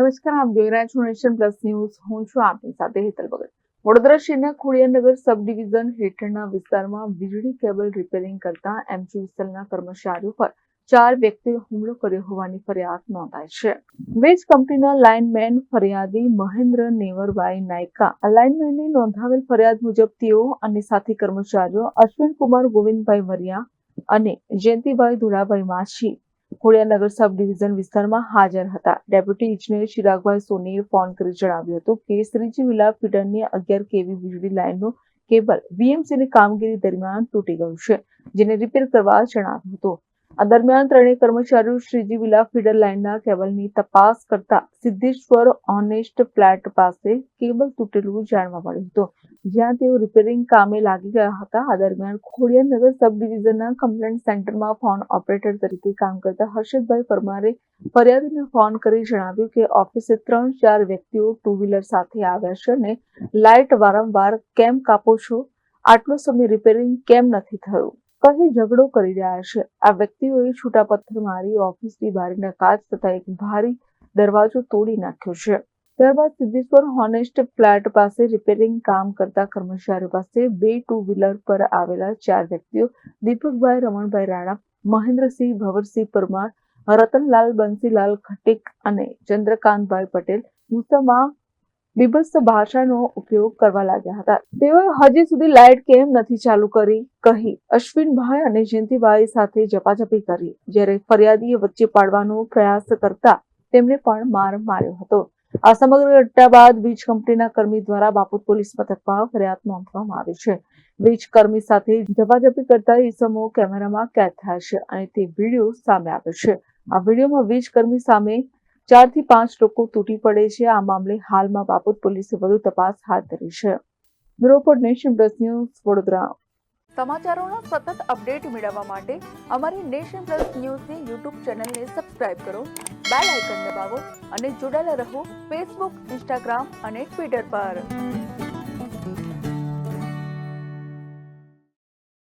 નમસ્કાર, આપ જોઈ રહ્યા છો નેશન પ્લસ ન્યૂઝ. હું છું આપની સાથે હેતલ ભગત. વડોદરા શહેરના ખોડિયાનગર સબ ડિવિઝન હેઠળના વિસ્તારમાં વીજળી કેબલ રિપેરિંગ કરતા એમજીવીસીએલના કર્મચારીઓ પર ચાર વ્યક્તિએ હુમલો કર્યો હોવાની ફરિયાદ નોંધાઈ છે. વીજ કંપનીના લાઇનમેન ફરિયાદી મહેન્દ્ર નેવરભાઈ નાયકા. લાઇનમેનની નોંધાવેલ ફરિયાદ મુજબ તેઓ અને સાથી કર્મચારીઓ અશ્વિન કુમાર ગોવિંદભાઈ વરિયા અને જયંતિભાઈ ધુળાભાઈ માછી ખોડિયાનગર સબ ડિવિઝન વિસ્તારમાં હાજર હતા. ડેપ્યુટી ઇજનેર ચિરાગભાઈ સોનીએ ફોન કરી જણાવ્યું હતું કે, શ્રીજી વિલા ફીડરની અગિયાર કેવી વીજળી લાઇનનું કેબલ વીએમસીની કામગીરી દરમિયાન તૂટી ગયું છે, જેને રિપેર કરવા જણાવ્યું હતું. આ દરમિયાન ત્રણેય કર્મચારીઓ શ્રીજી વિલા ફીડર લાઇનના કેબલની તપાસ કરતા સિદ્ધેશ્વર ઓનેસ્ટ ફ્લેટ પાસે કેબલ તૂટેલું જાણવા મળ્યું હતું. જ્યાં તેઓ રિપેરિંગ કામે લાગી ગયા હતા. આ દરમિયાન ખોડિયાનગર સબ ડિવિઝનના કમ્પ્લેન્ટ સેન્ટરમાં ફોન ઓપરેટર તરીકે કામ કરતા હર્ષદભાઈ પરમારે ફરિયાદીને ફોન કરી જણાવ્યું કે ઓફિસે ત્રણ ચાર વ્યક્તિઓ ટુ વ્હીલર સાથે આવ્યા છે અને લાઇટ વારંવાર કેમ કાપો છો? આટલો સમય રિપેરિંગ કેમ નથી થયું? કહી ઝઘડો કરી રહ્યા છે? આ વ્યક્તિઓએ છૂટા પથ્થર મારી ઓફિસની બારીના કાચ તથા એક ભારી દરવાજો તોડી નાખ્યો છે. ત્યારબાદ સિદ્ધેશ્વર હોનેસ્ટ ફ્લેટ પાસે રિપેરિંગ કામ કરતા કર્મચારીઓ પાસે બે ટુ વ્હીલર પર આવેલા ચાર વ્યક્તિઓ, દીપકભાઈ, રમણભાઈ રાણા, મહેન્દ્રસિંહ ભવરસિંહ પરમાર, રતનલાલ બંસીલાલ ખટીક અને ચંદ્રકાંતભાઈ પટેલ ગુસ્સામાં બીભત્સ ભાષાનો ઉપયોગ કરવા લાગ્યા હતા. તેઓએ હજી સુધી લાઇટ કેમ નથી ચાલુ કરી કહી અશ્વિનભાઈ અને જયંતિભાઈ સાથે ઝપાઝપી કરી. જ્યારે ફરિયાદીએ વચ્ચે પાડવાનો પ્રયાસ કરતા તેમને પણ માર માર્યો હતો. આ સમગ્ર ઘટના બાદ વીજ કંપનીના કર્મી દ્વારા બાપુત પોલીસ મથકમાં ફરિયાદ નોંધવામાં આવી છે. વીજ કર્મી સાથે ઝપાઝપી કરતા ઈસમો કેમેરામાં કેદ થયા છે અને તે વીડિયો સામે આવ્યો છે. આ વિડીયોમાં વીજ કર્મી સામે ચારથી પાંચ લોકો તૂટી પડે છે. આ મામલે હાલમાં બાપુર પોલીસે વધુ તપાસ હાથ ધરી છે. Bureau nation plus news Vadodara. સમાચારોના સતત અપડેટ મેળવવા માટે અમારી નેશન પ્લસ ન્યૂઝની યુટ્યુબ ચેનલને સબસ્ક્રાઇબ કરો, બેલ આઇકન દબાવો અને જોડાયેલા રહો ફેસબુક, ઇન્સ્ટાગ્રામ અને ટ્વિટર પર.